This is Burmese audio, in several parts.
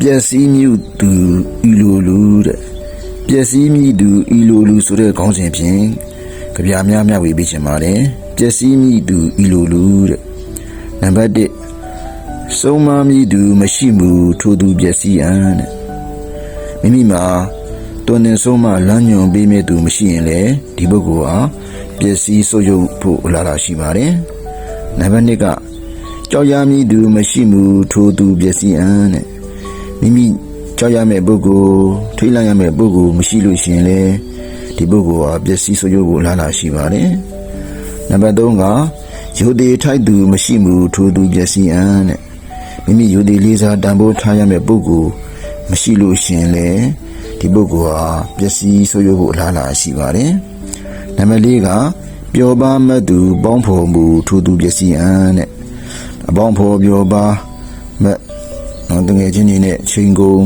ပျက်စီးမြူသူဤလိုလူတဲ့ပျက်စီးမြူသူဤလိုလူဆိုတဲ့ခေါင်းစဉ်ဖြင့်ကြပြများများဝေပေးချင်ပါတယ်ပျက်စီးမြူသူဤလိုလူတဲ့နံပါတ်1ဆုံးမမြူသူမရှိမှုထိုသူပျက်စီးရန်တဲ့မိမိမှာတွင်နေဆုံးမလမ်းညွန်ပေးမဲ့သူမရှိရင်လေဒီပုဂ္ဂိုလ်ဟာပျက်စီးဆုပ်ယုပ်ဖို့အလားအလာရှိပါတယ်နံပါတ်2ကကြောက်ရမည်သူမရှိမှုထိုသူပျက်စီးရန်တဲ့ မိမိကြောက်ရမယ့်ပုဂ္ဂိုလ်ထိတ်လန့်ရမယ့်ပုဂ္ဂိုလ်မရှိလို့ရှိရင်လေဒီပုဂ္ဂိုလ်ဟာပျက်စီးဆိုးကျိုးကိုလာလာရှိပါတယ်။နံပါတ်3ကယူသေးထိုက်သူမရှိမှုထိုသူပျက်စီးအံတဲ့မိမိယူသေးလေးစားတန်ဖိုးထားရမယ့်ပုဂ္ဂိုလ်မရှိလို့ရှိရင်လေဒီပုဂ္ဂိုလ်ဟာပျက်စီးဆိုးကျိုးကိုလာလာရှိပါတယ်။နံပါတ်4ကပျော်ပါမဲ့သူပေါင်းဖော်မှုထိုသူပျက်စီးအံတဲ့အပေါင်းဖော်ပျော်ပါမဲ့နော် တငယ်ချင်းတွေနဲ့ချိန်ကုန်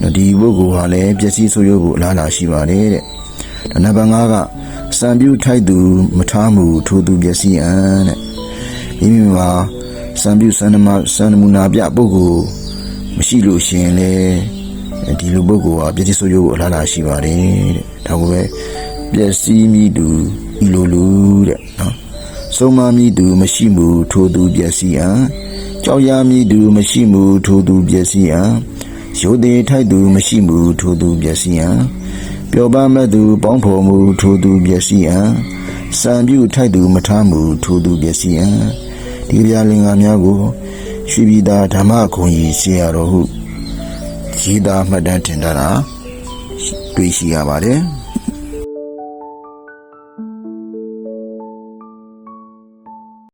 နော်ဒီပုဂ္ဂိုလ်ဟာလည်းပျက်စီးဆိုးရုပ်ကိုအလားအလာရှိပါတယ်တဲ့ဒါနံပါတ်5ကစံပြုထိုက်သူမထားမှုထိုသူပျက်စီးအံတဲ့မိမိမှာစံပြုစံနမစံနမူနာပြပုဂ္ဂိုလ်မရှိလို့ရှိရင်လည်းဒီလိုပုဂ္ဂိုလ်ဟာပျက်စီးဆိုးရုပ်ကိုအလားအလာရှိပါတယ်တဲ့ဒါကိုပဲပျက်စီးမိသူဤလိုလူတဲ့နော် ဆုံးမမိသူမရှိမှုထိုသူပျက်စီးအံကြောက်ရမည်သူမရှိမှုထိုသူပျက်စီးရန်ရိုသေထိုက်သူမရှိမှုထိုသူပျက်စီးရန်ပျော်ပါမဲ့သူပေါင်းဖော်မှုထိုသူပျက်စီးရန်စံပြုထိုက်သူမထားမှုထိုသူပျက်စီးရန်ဒီပြာလင်္ကာများကိုရွှေပြည်သာဓမ္မခုံကြီးရှေးရတော်ဟုကြီးသာမှတ်တမ်းတင်ထားတာတွေ့ရှိရပါတယ်